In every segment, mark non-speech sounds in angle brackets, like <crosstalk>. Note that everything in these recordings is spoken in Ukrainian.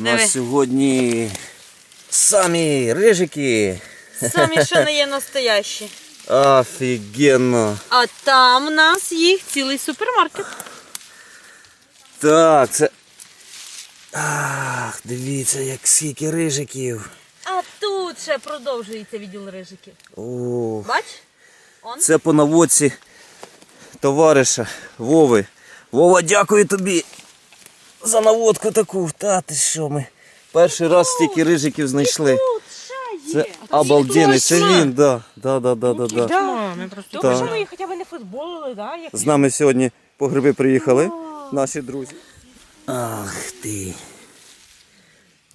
У нас сьогодні самі рижики. Самі що не є <laughs> настоящі. Офігенно. А там у нас їх цілий супермаркет. Так, це. Ах, дивіться, як скільки рижиків. А тут ще продовжується відділ рижиків. О, Бач? Он. це по наводці товариша Вови. Вова, дякую тобі за наводку таку. Та ти що ми? Перший раз стільки рижиків знайшли. Тут Це обалденний, це він, да. Да, да, да, да, да. Да. Ми просто Добре, що ми хоча б не футболили, да? Як... З нами сьогодні по гриби приїхали наші друзі. Ах ти.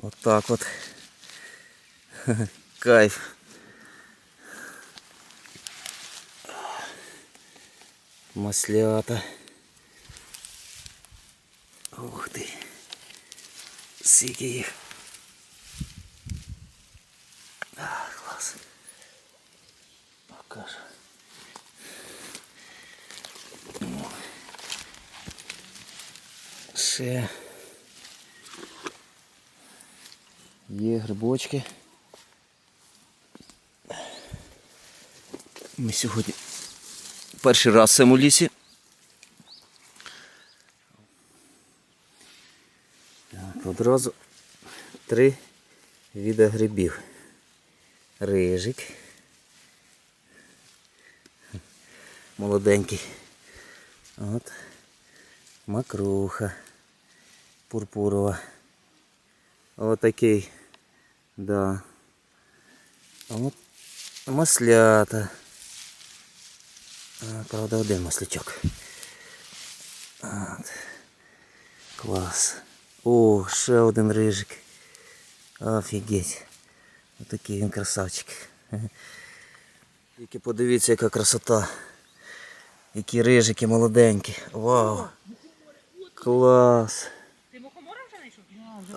Отак от. <laughs> Кайф. Маслята. Ух ти. Скільки їх. А, клас. Покажу. Ще є грибочки. Ми сьогодні перший раз в цьому лісі. Одразу три віда грибів. Рижик. Молоденький. От. Макруха. Пурпурова. Отакий. Да. От маслята. Правда, один маслячок. От. Клас. О, ще один рижик. Офігеть. Отакий він красавчик. Тільки подивіться, яка красота. Які рижики молоденькі. Вау. Клас. Ти мухомора вже знайшов?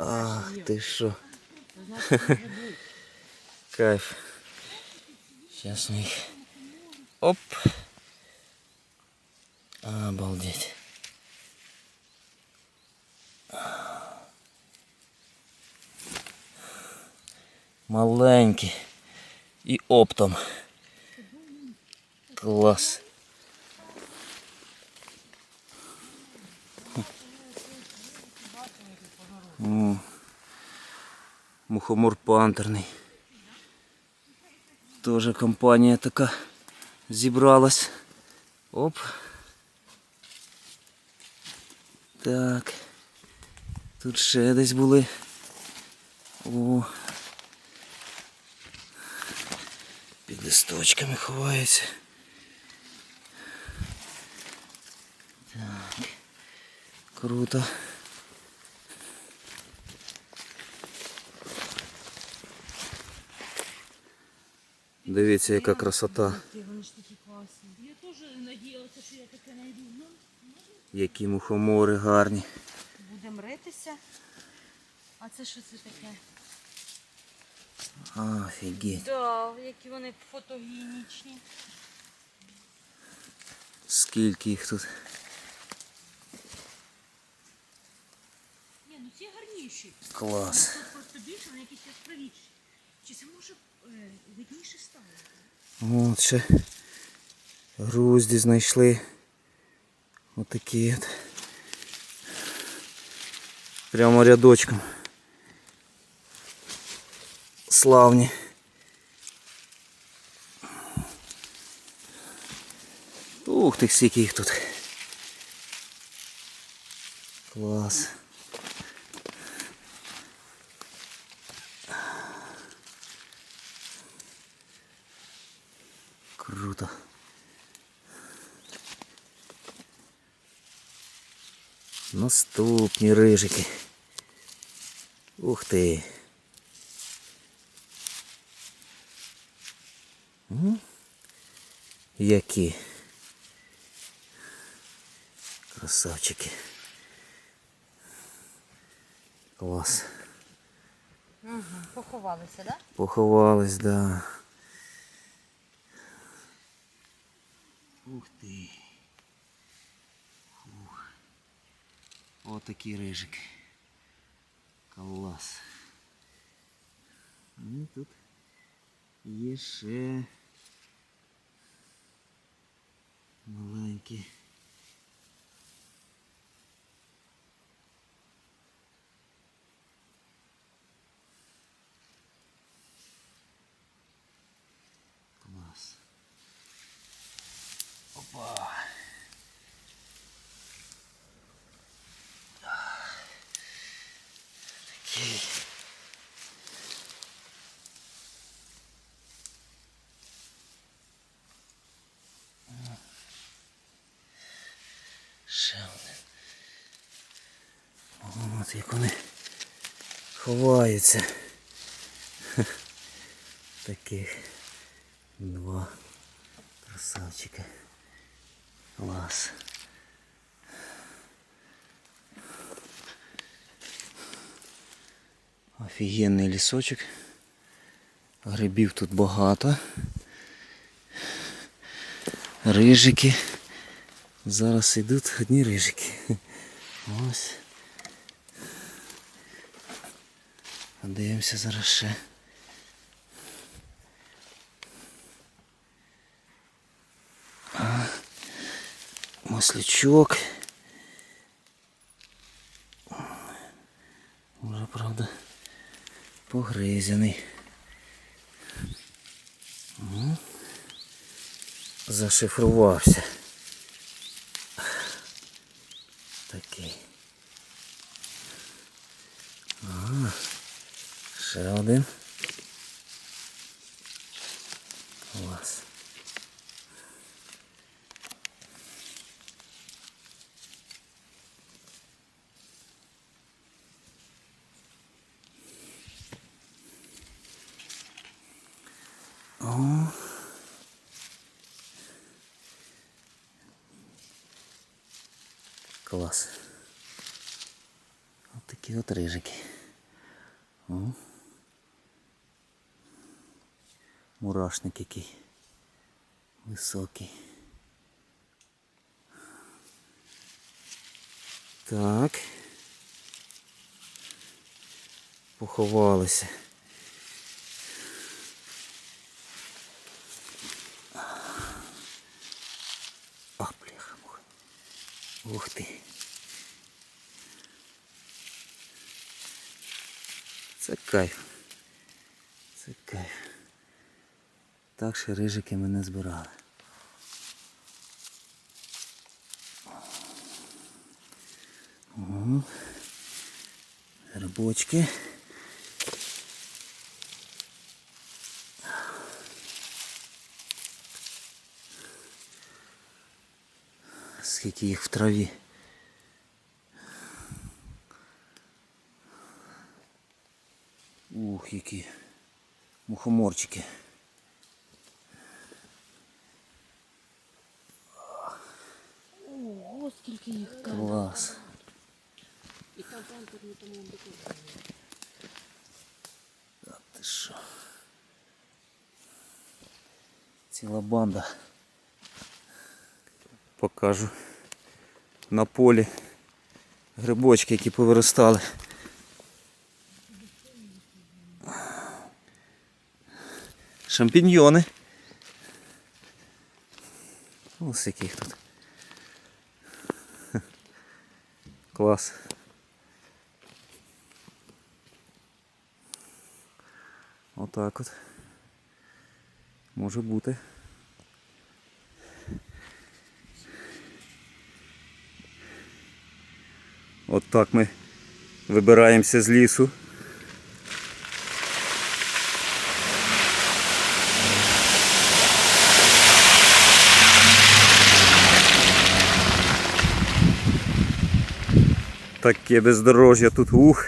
Ах, ти що. Кайф. Сейчас мы их... Оп. Обалдеть. Маленький. І оптом. Клас. М. Мухомор пантерний. Тоже компанія така зібралась. Оп. Так. Тут ще десь були. О. листочками ховаються. Так. Круто. Дивіться, яка красота. Я теж надіялася, що я таке знайду. Ну, Які мухомори гарні. будемо ритися. А це що це таке? Офігеть. Да, які вони фотогенічні. Скільки їх тут. Ні, ну ці гарніші. Клас. Тут просто більше, вони якісь яскравіші. Чи це може е, видніше стало? От ще грузді знайшли. Отакі от. Прямо рядочком. Славні. Ух ти, скільки їх тут. Клас. Круто. Наступні рижики. Ух ти. Які. Красавчики. Клас. Угу, поховалися, так? Да? Поховались, да. Ух ти. Ух. Отакі рижики. Клас. І тут є ще маленькі. Клас. Опа. Такий. Ще один. О, От як вони ховаються. Таких два красавчика. Клас. Офігенний лісочок. Грибів тут багато. Рижики. Зараз йдуть одні рижики. Ось. Подивимося зараз ще. Маслячок. Уже, правда, погризяний. Зашифрувався. Такий. Ага. Ще один. Клас. О. Клас. Ось такі от рижики. О. Мурашник який. Високий. Так. Поховалися. А, бляха, муха. Ух ти. Це кайф. Це кайф. Так ще рижики мене збирали. Ого. Грибочки. Скільки їх в траві. Ух, які мухоморчики. Ого, скільки їх там. Клас. І там пантерні тому бику. Та ти що? Ціла банда. Покажу на полі грибочки, які повиростали. Шампіньйони. Ось яких тут. Клас. Отак от. Може бути. От так ми вибираємося з лісу. Таке бездорожжя тут ух.